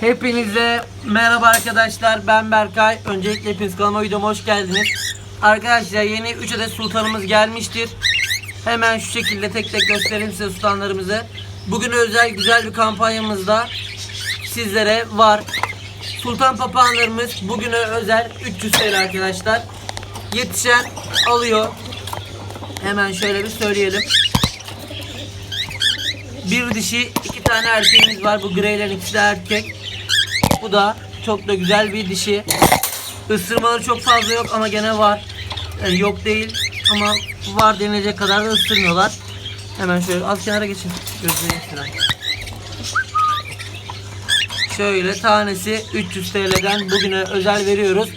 Hepinize merhaba arkadaşlar. Ben Berkay. Öncelikle hepiniz kanalıma videoma hoş geldiniz. Arkadaşlar yeni 3 adet sultanımız gelmiştir. Hemen şu şekilde tek tek göstereyim size sultanlarımızı. Bugün özel güzel bir kampanyamızda sizlere var. Sultan papağanlarımız bugüne özel 300 TL arkadaşlar. Yetişen alıyor. Hemen şöyle bir söyleyelim bir dişi, iki tane erkeğimiz var. Bu greylerin ikisi de erkek. Bu da çok da güzel bir dişi. Isırmaları çok fazla yok ama gene var. Yani yok değil ama var denilecek kadar da ısırmıyorlar. Hemen şöyle az kenara geçin. Gözlerine şuradan. Şöyle tanesi 300 TL'den bugüne özel veriyoruz.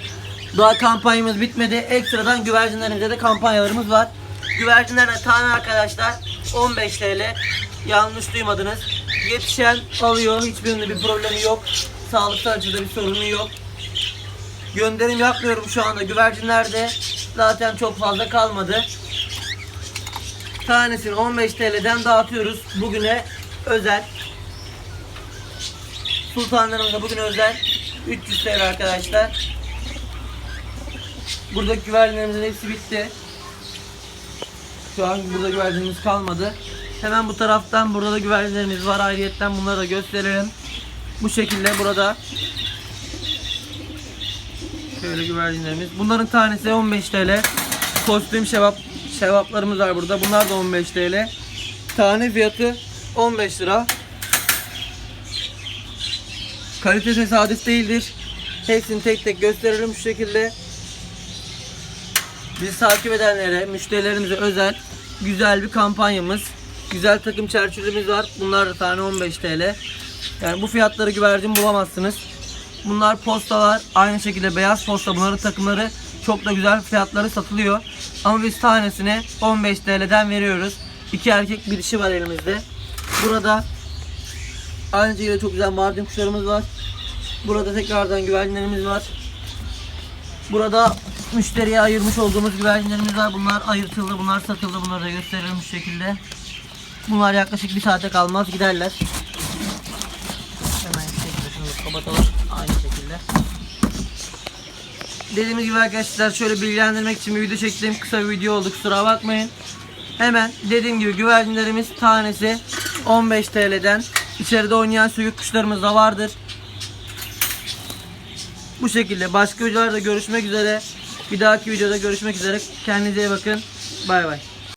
Daha kampanyamız bitmedi. Ekstradan güvercinlerimize de kampanyalarımız var. Güvercinlerine tane arkadaşlar 15 TL. Yanlış duymadınız. Yetişen alıyor. Hiçbirinde bir problemi yok. Sağlıksal açıda bir sorunu yok. Gönderim yapmıyorum şu anda. Güvercinlerde zaten çok fazla kalmadı. Tanesini 15 TL'den dağıtıyoruz. Bugüne özel. Sultanlarımıza bugün özel 300 TL arkadaşlar. Buradaki güvercinlerimizin hepsi bitti. Şu an burada güvercinimiz kalmadı. Hemen bu taraftan burada da güvercinlerimiz var. Ayrıyetten bunları da gösterelim. Bu şekilde burada şöyle güvercinlerimiz. Bunların tanesi 15 TL. Kostüm şevap şevaplarımız var burada. Bunlar da 15 TL. Tane fiyatı 15 lira. Kalite tesadüf değildir. Hepsini tek tek gösterelim şu şekilde. Bizi takip edenlere, müşterilerimize özel güzel bir kampanyamız. Güzel takım çerçevemiz var. Bunlar da tane 15 TL. Yani bu fiyatları güvercin bulamazsınız. Bunlar postalar. Aynı şekilde beyaz posta. Bunların takımları çok da güzel fiyatları satılıyor. Ama biz tanesini 15 TL'den veriyoruz. İki erkek bir dişi var elimizde. Burada aynı şekilde çok güzel mardin kuşlarımız var. Burada tekrardan güvercinlerimiz var. Burada müşteriye ayırmış olduğumuz güvercinlerimiz var. Bunlar ayırtıldı, bunlar satıldı. Bunları da gösterelim şu şekilde. Bunlar yaklaşık bir saate kalmaz giderler. Hemen şu şekilde şunu kapatalım. Aynı şekilde. Dediğimiz gibi arkadaşlar şöyle bilgilendirmek için bir video çektiğim kısa bir video oldu. Kusura bakmayın. Hemen dediğim gibi güvercinlerimiz tanesi 15 TL'den. İçeride oynayan sürü kuşlarımız da vardır. Bu şekilde başka videolarda görüşmek üzere. Bir dahaki videoda görüşmek üzere. Kendinize iyi bakın. Bay bay.